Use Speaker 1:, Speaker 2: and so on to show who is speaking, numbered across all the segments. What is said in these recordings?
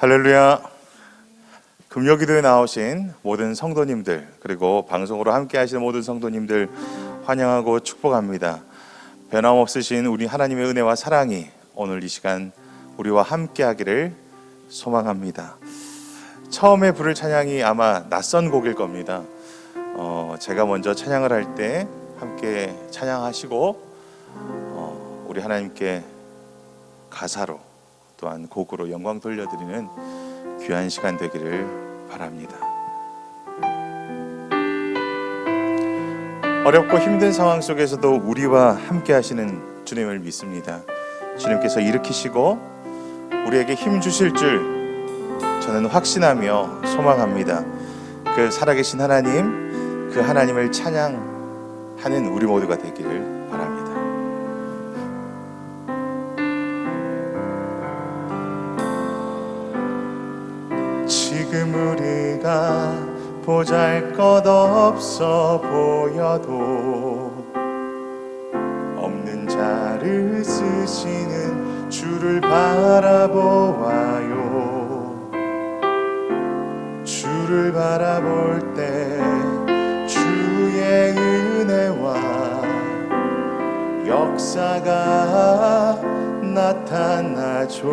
Speaker 1: 할렐루야. 금요기도에 나오신 모든 성도님들 그리고 방송으로 함께 하시는 모든 성도님들 환영하고 축복합니다. 변함없으신 우리 하나님의 은혜와 사랑이 오늘 이 시간 우리와 함께 하기를 소망합니다. 처음에 부를 찬양이 아마 낯선 곡일 겁니다. 어, 제가 먼저 찬양을 할 때 함께 찬양하시고 어, 우리 하나님께 가사로 또한 곡으로 영광 돌려드리는 귀한 시간 되기를 바랍니다. 어렵고 힘든 상황 속에서도 우리와 함께 하시는 주님을 믿습니다. 주님께서 일으키시고 우리에게 힘 주실 줄 저는 확신하며 소망합니다. 그 살아계신 하나님, 그 하나님을 찬양하는 우리 모두가 되기를 우리가 보잘 것 없어 보여도 없는 자를 쓰시는 주를 바라보아요. 주를 바라볼 때 주의 은혜와 역사가 나타나죠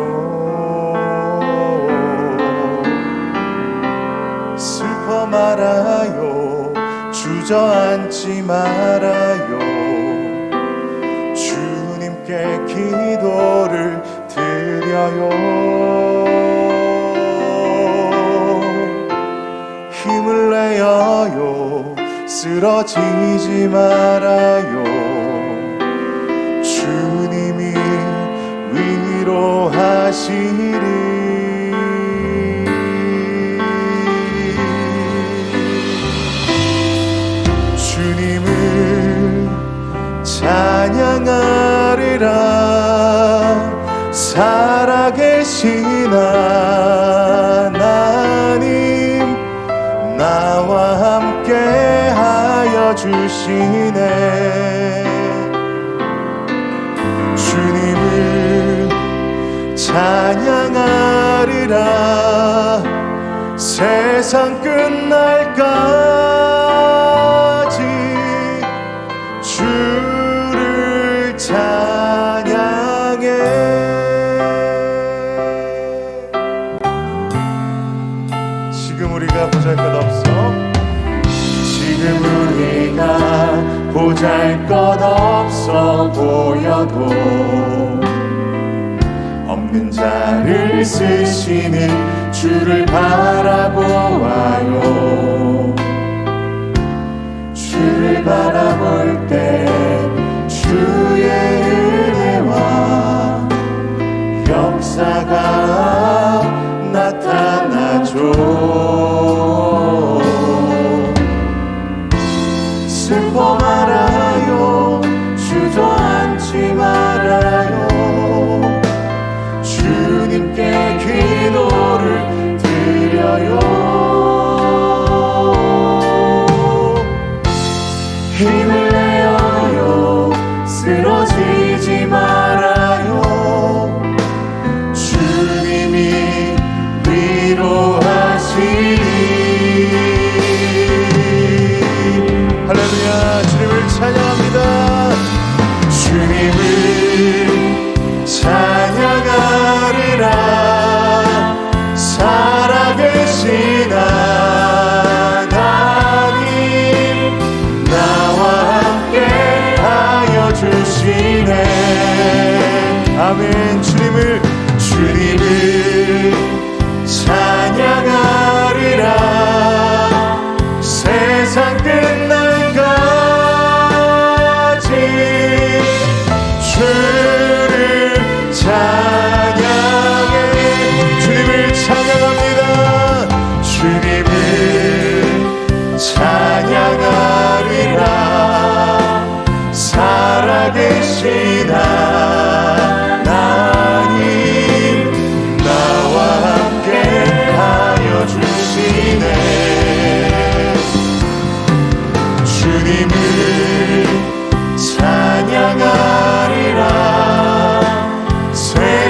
Speaker 1: 슬퍼 말아요. 주저앉지 말아요. 주님께 기도를 드려요. 힘을 내어요. 쓰러지지 말아요. 주님이 위로하시리 살아계신 하나님 나와 함께 하여 주시네. 주님을 찬양하리라. 세상 끝날까 보잘것없어 보여도 없는 자를 쓰시는 주를 바라보아요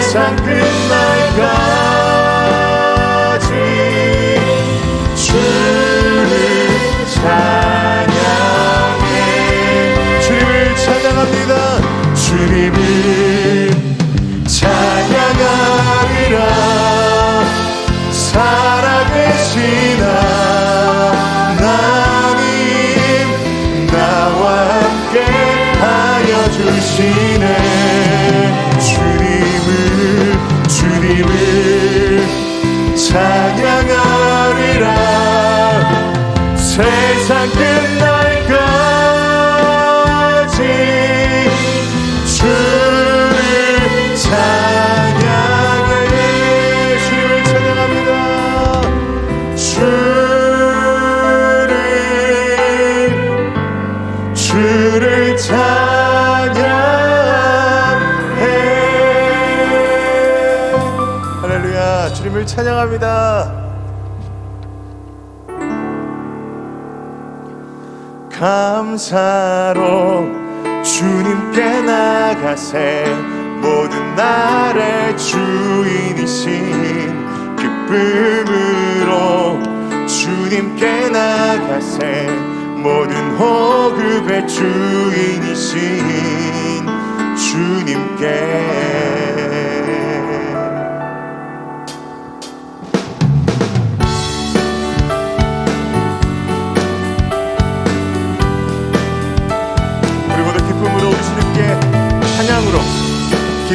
Speaker 1: 세상 끝날까? 세상 끝날 감사로 주님께 나가세 모든 나의 주인이신 기쁨으로 주님께 나가세 모든 호급의 주인이신 주님께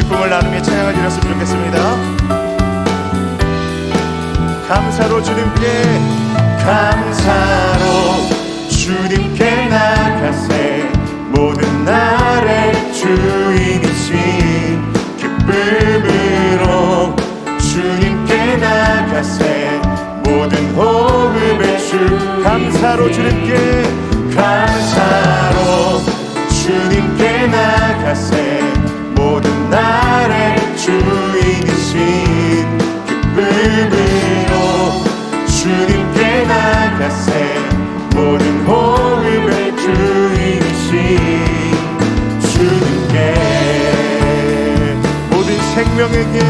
Speaker 1: 기쁨을 나누며 찬양을 드렸으면 좋겠습니다. 감사로 주님께 감사로 주님께 나가세. 모든 날의 주인이신 기쁨으로 주님께 나가세. 모든 호흡의 주 감사로 주님께 감사로 주님께 나가세 생명에게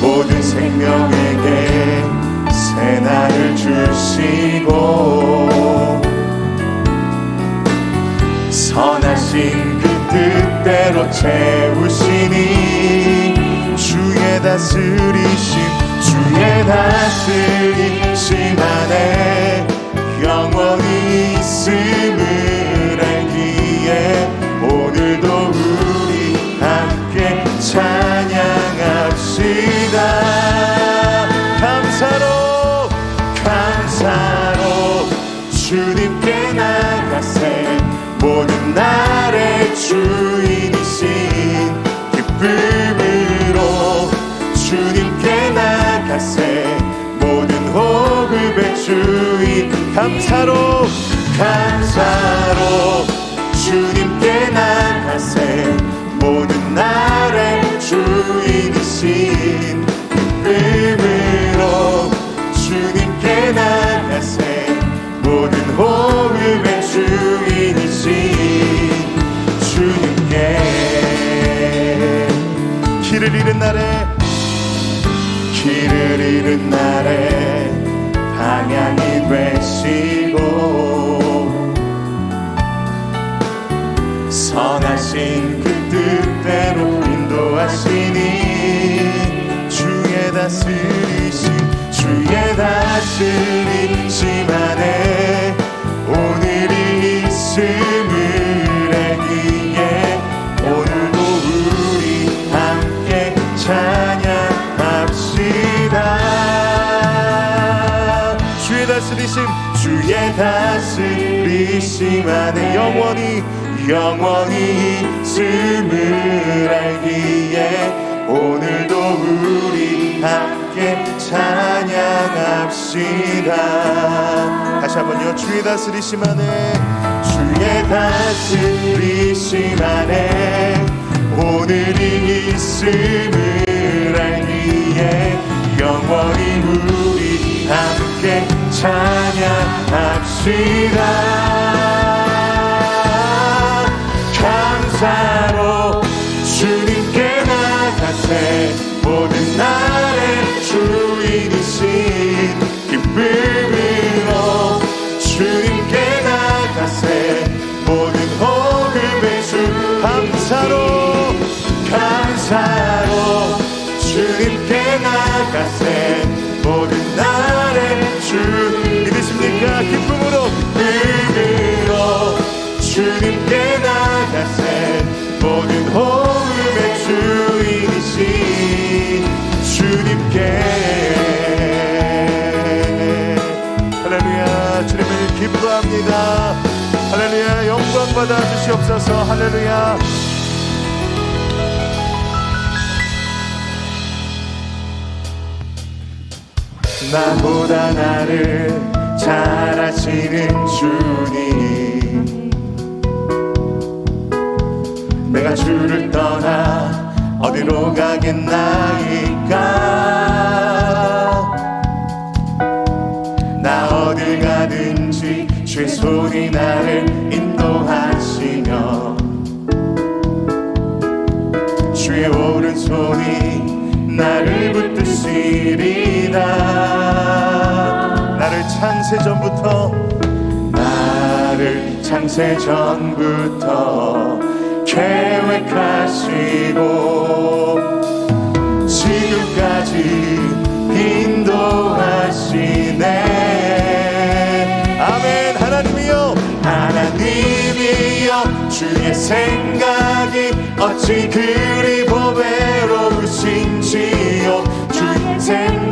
Speaker 1: 모든 생명에게 새 날을 주시고 선하신 그 뜻대로 채우시니 주의 다스리심 주의 다스리심 안에 영원히 있음을 감사로 감사로 주님께 나가세. 모든 날의 주인이신 기쁨으로 주님께 나가세. 모든 호흡의 주인 감사로 감사로 주님께 나가 길을 잃은 날에 길을 잃은 날에 방향이 되시고 선하신 그 뜻대로 인도하시니 주의 다스리심 주의 다스리심 안에 주의 다스리심 주의 다스리심 안에 영원히 영원히 있음을 알기에 오늘도 우리 함께 찬양합시다. 다시 한번요 주의 다스리심 안에 주의 다스리심 안에 오늘이 있음을 알기에 영원히 우리 함께 찬양합시다. 감사로 주님께 나가세 모든 날의 주인이신 기쁨으로 주님께 나가세 모든 호흡의 주 감사로 나 가세 모든 날의 주 믿으십니까 기쁨으로 믿음으로 주님께 나가세 모든 호흡의 주인이신 주님께 할렐루야 감사합니다. 할렐루야 영광 받아 주시옵소서. 할렐루야. 나보다 나를 잘 아시는 주님. 내가 주를 떠나 어디로 가겠나이까? 나 어딜 가든지 주의 손이 나를 인도하시며 주의 오른손이 나를 붙드시리라. 나를 창세전부터 나를 창세전부터 계획하시고 지금까지 인도하시네. 아멘. 하나님이여. 하나님이여. 주의 생각이 어찌 그리 보배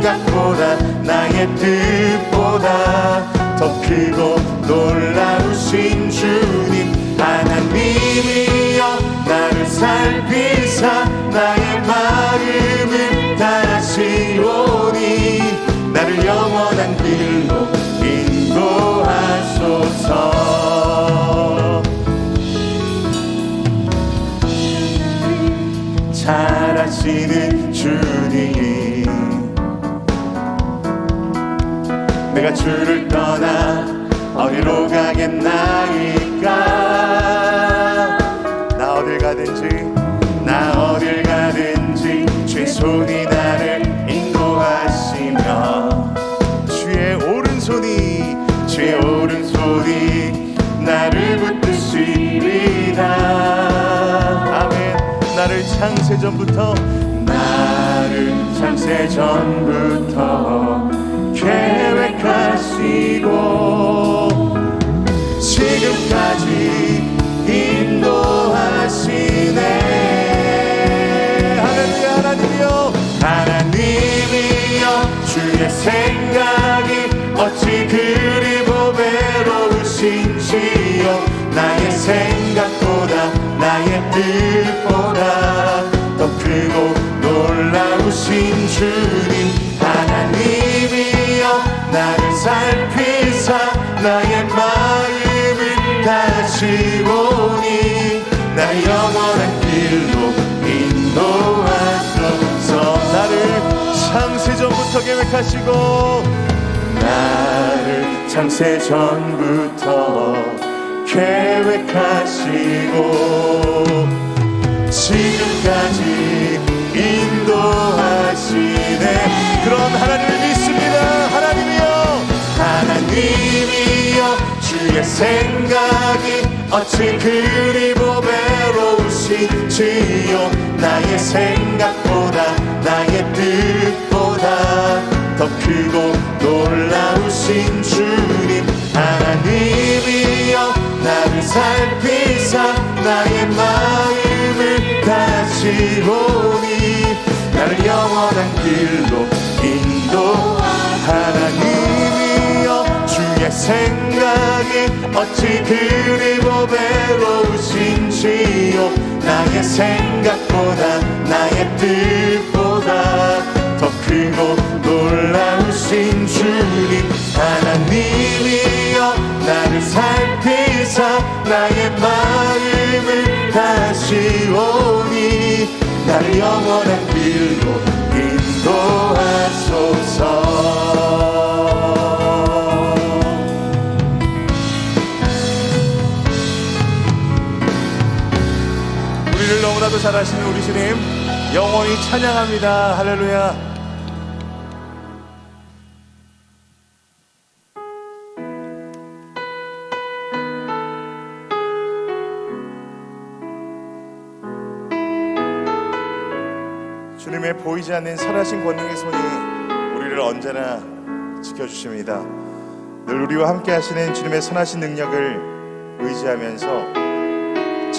Speaker 1: 생각보다 나의 뜻보다 더 크고 놀라우신 주님. 하나님이여 나를 살피사 나의 마음을 다시오니 나를 영원한 길로 인도하소서. 잘 아시는 주님 내가 주를 떠나 어디로 가겠나이까? 나 어딜 가든지 나 어딜 가든지 주의 손이 나를 인도하시며 주의 오른손이 주의 오른손이 나를 붙드시리라 아멘. 나를 창세 전부터 나를 창세 전부터 계획하시고 지금까지 인도하시네. 하나님이여 하나님이여. 하나님이여 주의 생각이 어찌 그리 보배로우신지요. 나의 생각보다 나의 뜻보다 더 크고 놀라우신 주님 영원한 길로 인도하소서. 나를 창세 전부터 계획하시고 나를 창세 전부터 계획하시고 지금까지 인도하시네. 그런 하나님을 믿습니다. 하나님이여. 하나님이여 주의 생각이 어찌 그리 보배로우신지요 나의 생각보다 나의 뜻보다 더 크고 놀라우신 주님. 하나님이여 나를 살피사 나의 마음을 다시오니. 나를 영원한 길로 인도 하나님이여 주의 생각이 어찌 그리 보배로우신지요 나의 생각보다 나의 뜻보다 더 크고 놀라우신 주님. 하나님이여 나를 살피사 나의 마음을 다시 오니. 나를 영원한 길로 인도하소서 우리를 너무나도 잘 아시는 우리 주님 영원히 찬양합니다 할렐루야 주님의 보이지 않는 선하신 권능의 손이 우리를 언제나 지켜주십니다. 늘 우리와 함께 하시는 주님의 선하신 능력을 의지하면서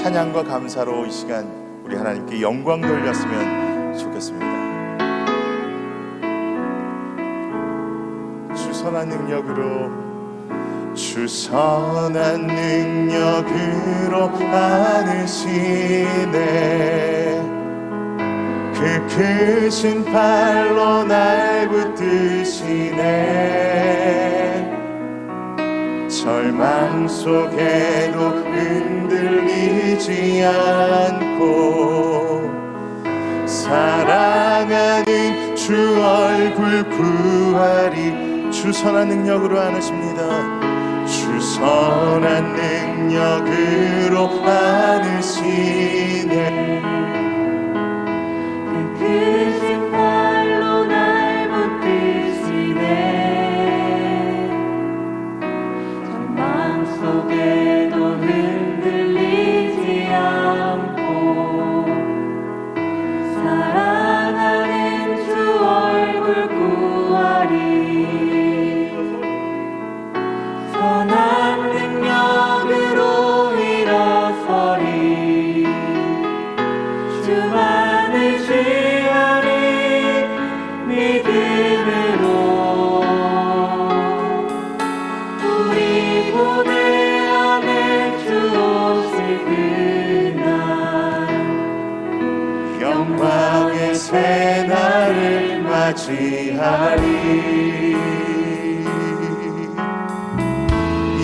Speaker 1: 찬양과 감사로 이 시간 우리 하나님께 영광 돌렸으면 좋겠습니다. 주 선한 능력으로 주 선한 능력으로 안으시네 그 크신 팔로 날 붙드시네 절망 속에도 흔 들리지 않고 사랑하는 주 얼굴 구하리. 주 선한 능력으로 안으십니다. 주 선한 능력으로 안으시네 맞이하리.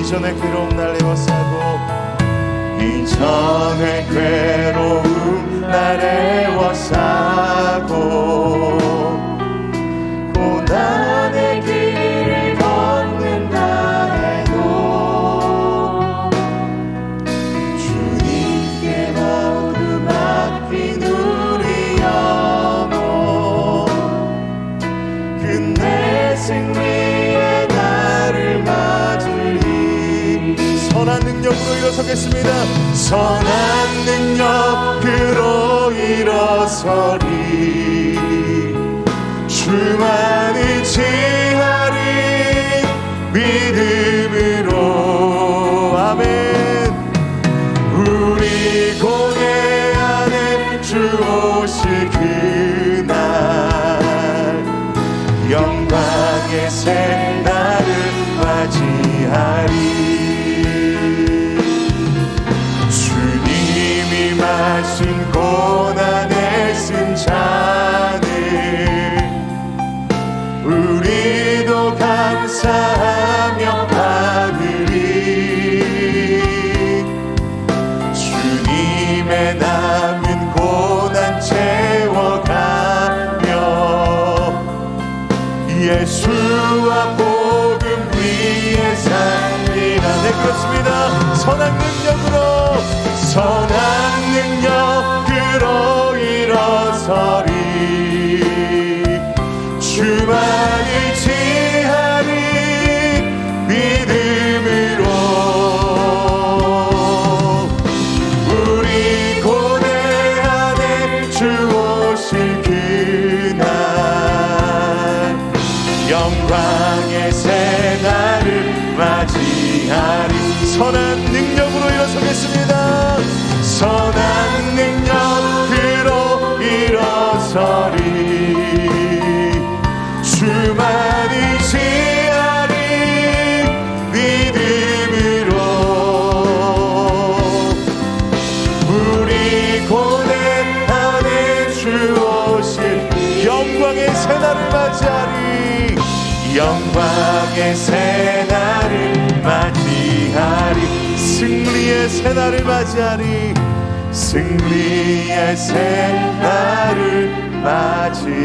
Speaker 1: 이전의 괴로움 날 애워싸고 이전의 괴로움 날 애워싸고 승리의 날을 맞으리 선한 능력으로 일어서겠습니다. 선한 능력으로 일어서 새 날을 맞이하리. 승리의 새 날을 맞이하리. 승리의 새 날을 맞이하리